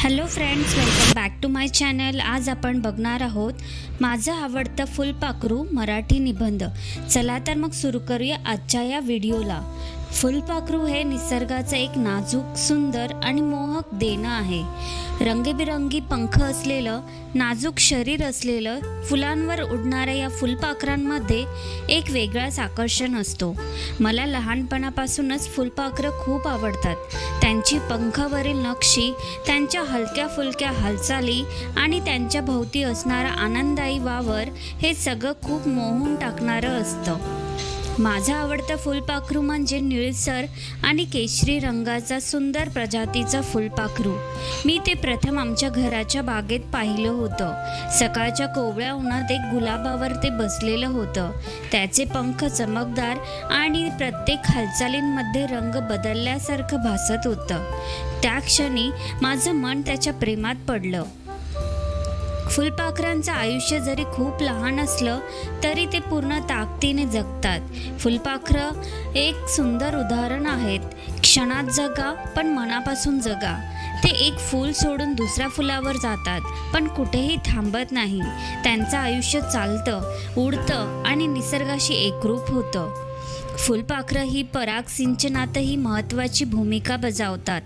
Hello friends welcome back to my channel आज आपण बघणार आहोत माझं आवडतं फुलपाखरू मराठी निबंध. चला तर मग सुरू करूया आजच्या या व्हिडिओला. फुलपाखरू हे निसर्गाचं एक नाजूक सुंदर आणि मोहक देणं आहे. रंगीबिरंगी पंख असलेलं नाजूक शरीर असलेलं फुलांवर उडणाऱ्या या फुलपाखरांमध्ये एक वेगळाच आकर्षण असतो. मला लहानपणापासूनच फुलपाखरं खूप आवडतात. त्यांची पंखावरील नक्षी त्यांच्या हलक्या फुलक्या हालचाली आणि त्यांच्या भोवती असणारा आनंददायी वावर हे सगळं खूप मोहून टाकणारं असतं. माझं आवडतं फुलपाखरू म्हणजे निळसर आणि केशरी रंगाचा सुंदर प्रजातीचं फुलपाखरू. मी ते प्रथम आमच्या घराच्या बागेत पाहिलं होतं. सकाळच्या कोवळ्या उन्हात एक गुलाबावर ते बसलेलं होतं. त्याचे पंख चमकदार आणि प्रत्येक हालचालींमध्ये रंग बदलल्यासारखं भासत होतं. त्या क्षणी माझं मन त्याच्या प्रेमात पडलं. फुलपाखरांचं आयुष्य जरी खूप लहान असलं तरी ते पूर्ण ताकदीने जगतात. फुलपाखरं एक सुंदर उदाहरण आहेत. क्षणात जगा पण मनापासून जगा. ते एक फूल सोडून दुसऱ्या फुलावर जातात पण कुठेही थांबत नाही. त्यांचं आयुष्य चालतं उडतं आणि निसर्गाशी एकरूप होतं. फुलपाखरं ही पराग सिंचनातही महत्त्वाची भूमिका बजावतात.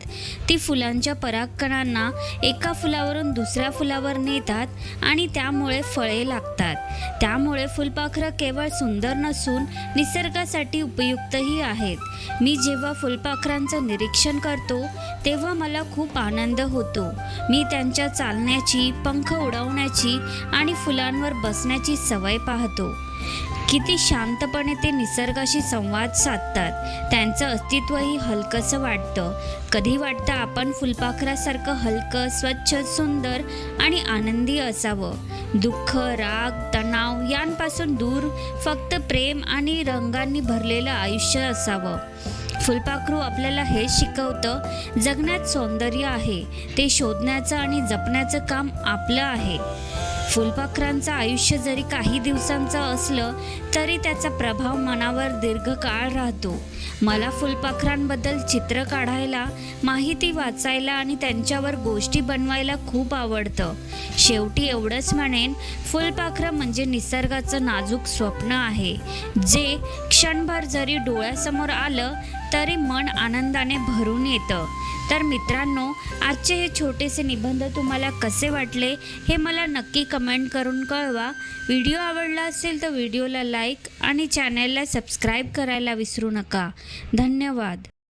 ती फुलांच्या परागकणांना एका फुलावरून दुसऱ्या फुलावर नेतात आणि त्यामुळे फळे लागतात. त्यामुळे फुलपाखरं केवळ सुंदर नसून निसर्गासाठी उपयुक्तही आहेत. मी जेव्हा फुलपाखरांचं निरीक्षण करतो तेव्हा मला खूप आनंद होतो. मी त्यांच्या चालण्याची पंख उडवण्याची आणि फुलांवर बसण्याची सवय पाहतो. किती शांतपणे ते निसर्गाशी संवाद साधतात. त्यांचं अस्तित्वही हलकंसं वाटतं. कधी वाटतं आपण फुलपाखरासारखं हलकं स्वच्छ सुंदर आणि आनंदी असावं? दुःख राग तणाव यांपासून दूर फक्त प्रेम आणि रंगांनी भरलेलं आयुष्य असावं. फुलपाखरू आपल्याला हे शिकवतं जगण्यात सौंदर्य आहे. ते शोधण्याचं आणि जपण्याचं काम आपलं आहे. फुलपाखरांचं आयुष्य जरी काही दिवसांचं असलं तरी त्याचा प्रभाव मनावर दीर्घकाळ राहतो. मला फुलपाखरांबद्दल चित्र काढायला माहिती वाचायला आणि त्यांच्यावर गोष्टी बनवायला खूप आवडतं. शेवटी एवढंच म्हणेन फुलपाखरं म्हणजे निसर्गाचं नाजूक स्वप्न आहे. जे क्षणभर जरी डोळ्यासमोर आलं तरी मन आनंदाने भरून येतं. तर मित्रांनो आजचे हे छोटेसे निबंध तुम्हाला कसे वाटले हे मला नक्की कमेंट करून कळवा. व्हिडिओ आवडला असेल तर व्हिडिओला लाईक आणि चॅनलला सबस्क्राईब करायला विसरू नका. धन्यवाद.